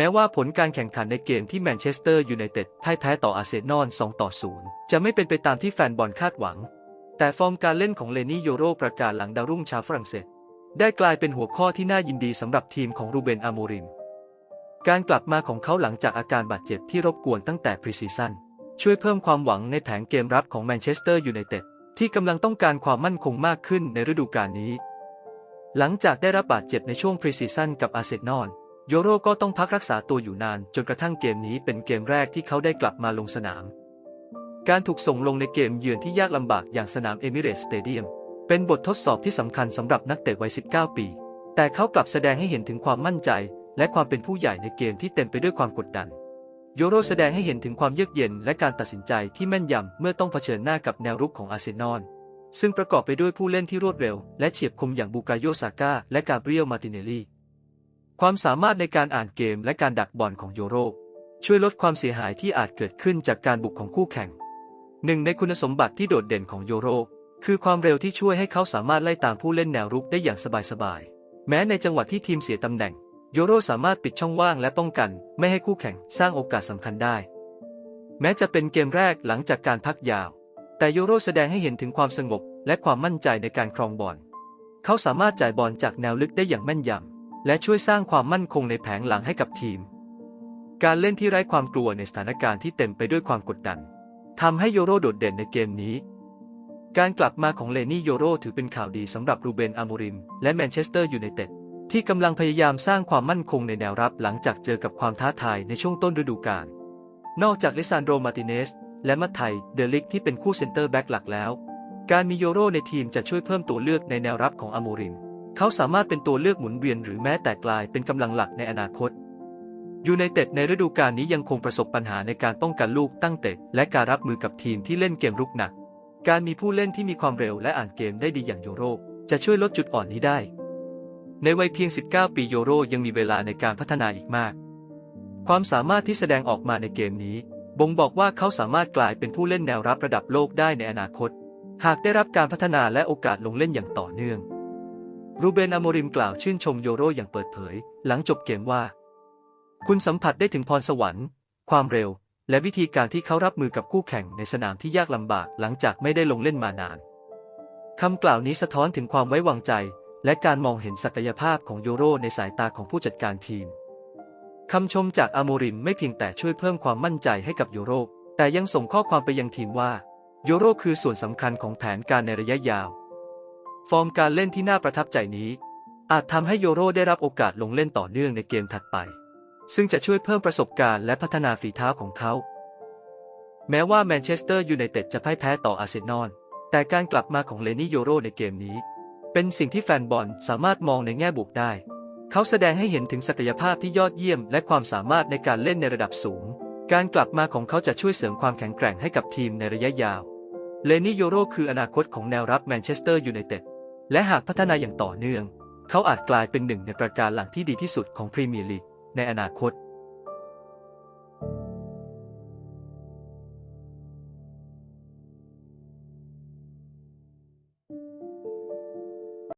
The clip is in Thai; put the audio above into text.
แม้ว่าผลการแข่งขันในเกมที่แมนเชสเตอร์ยูไนเต็ดพ่ายแพ้ต่ออาร์เซนอล 2 ต่อ 0 จะไม่เป็นไปตามที่แฟนบอลคาดหวัง แต่ฟอร์มการเล่นของเลนี่โยโรประกาศหลังดาวรุ่งชาวฝรั่งเศส ได้กลายเป็นหัวข้อที่น่ายินดีสำหรับทีมของรูเบนอาโมริม การกลับมาของเขาหลังจากอาการบาดเจ็บที่รบกวนตั้งแต่พรีซีซั่นช่วยเพิ่มความหวังในแผงเกมรับของแมนเชสเตอร์ยูไนเต็ดที่กำลังต้องการความมั่นคงมากขึ้นในฤดูกาลนี้ หลังจากได้รับบาดเจ็บในช่วงพรีซีซั่นกับอาร์เซนอล โยโรก็ต้องพักรักษาตัวอยู่นานจนกระทั่งเกมนี้เป็นเกมแรกที่เขาได้กลับมาลงสนาม การถูกส่งลงในเกมเยือนที่ยากลำบากอย่างสนามเอมิเรตสเตเดียมเป็นบททดสอบที่สำคัญสำหรับนักเตะวัย 19 ปี แต่เขากลับแสดงให้เห็นถึงความมั่นใจ และความเป็นผู้ใหญ่ในเกมที่เต็มไปด้วยความกดดัน โยโรแสดงให้เห็นถึงความเยือกเย็นและการตัดสินใจที่แม่นยำเมื่อต้องเผชิญหน้ากับแนวรุกของอาร์เซนอล ซึ่งประกอบไปด้วยผู้เล่นที่รวดเร็ว และเฉียบคมอย่างบูกาโยซาก้าและกาเบรียลมาติเนลลี ความสามารถในการอ่านเกมและการดักบอลของโยโร ช่วยลดความเสียหายที่อาจเกิดขึ้นจากการบุกของคู่แข่ง หนึ่งในคุณสมบัติที่โดดเด่นของโยโร คือความเร็วที่ช่วยให้เขาสามารถไล่ตามผู้เล่นแนวรุกได้อย่างสบายๆ แม้ในจังหวะที่ทีมเสียตำแหน่งโยโรสามารถปิดช่องว่างและป้องกัน ไม่ให้คู่แข่งสร้างโอกาสสำคัญได้ แม้จะเป็นเกมแรกหลังจากการพักยาว แต่โยโรแสดงให้เห็นถึงความสงบและความมั่นใจในการครองบอล เขาสามารถจ่ายบอลจากแนวลึกได้อย่างแม่นยำ และช่วยสร้างความมั่นคงในแผงหลังให้กับทีม การเล่นที่ไร้ความกลัวในสถานการณ์ที่เต็มไปด้วยความกดดันทำให้โยโรโดดเด่นในเกมนี้ การกลับมาของเลนี่โยโรถือเป็นข่าวดีสำหรับรูเบนอาโมริม และแมนเชสเตอร์ยูไนเต็ดที่กำลังพยายามสร้างความมั่นคงในแนวรับหลังจากเจอกับความท้าทายในช่วงต้นฤดูกาล นอกจากลิซานโดมาติเนส และมัตไทเดลิกที่เป็นคู่เซนเตอร์แบ็กหลักแล้ว การมีโยโรในทีมจะช่วยเพิ่มตัวเลือกในแนวรับของอาโมริม เขาสามารถเป็นตัวเลือกหมุนเวียนหรือแม้แต่กลายเป็นกำลังหลักในอนาคตยูไนเต็ดในฤดูกาลนี้ยังคงประสบปัญหาในการป้องกันลูกตั้งเตะและการรับมือกับทีมที่เล่นเกมรุกหนัก การมีผู้เล่นที่มีความเร็วและอ่านเกมได้ดีอย่างโยโรจะช่วยลดจุดอ่อนนี้ได้ ในวัยเพียง 19 ปีโยโรยังมีเวลาในการพัฒนาอีกมาก ความสามารถที่แสดงออกมาในเกมนี้ บ่งบอกว่าเขาสามารถกลายเป็นผู้เล่นแนวรับระดับโลกได้ในอนาคต หากได้รับการพัฒนาและโอกาสลงเล่นอย่างต่อเนื่อง รูเบนอโมริมกล่าวชื่นชมโยโรอย่างเปิดเผย หลังจบเกมว่า คุณสัมผัสได้ถึงพรสวรรค์ ความเร็ว และวิธีการที่เขารับมือกับคู่แข่งในสนามที่ยากลำบากหลังจากไม่ได้ลงเล่นมานานคำกล่าวนี้สะท้อนถึงความไว้วางใจ และการมองเห็นศักยภาพของโยโรในสายตาของผู้จัดการทีมคำชมจากอโมริมไม่เพียงแต่ช่วยเพิ่มความมั่นใจให้กับโยโรแต่ยังส่งข้อความไปยังทีมว่า โยโรคือส่วนสำคัญของแผนการในระยะยาว ฟอร์มการเล่นที่น่าประทับใจนี้ อาจทำให้โยโรได้รับโอกาสลงเล่นต่อเนื่องในเกมถัดไป ซึ่งจะช่วยเพิ่มประสบการณ์และพัฒนาฝีเท้าของเขา แม้ว่าแมนเชสเตอร์ยูไนเต็ดจะพ่ายแพ้ต่ออาร์เซนอลแต่การกลับมาของเลนี่โยโรในเกมนี้ เป็นสิ่งที่แฟนบอลสามารถมองในแง่บวกได้ เขาแสดงให้เห็นถึงศักยภาพที่ยอดเยี่ยม และความสามารถในการเล่นในระดับสูง การกลับมาของเขาจะช่วยเสริมความแข็งแกร่งให้กับทีมในระยะยาว เลนี่โยโรคืออนาคตของแนวรับแมนเชสเตอร์ยูไนเต็ด และหากพัฒนาอย่างต่อเนื่อง เขาอาจกลายเป็นหนึ่งในประการหลังที่ดีที่สุดของพรีเมียร์ลีกในอนาคต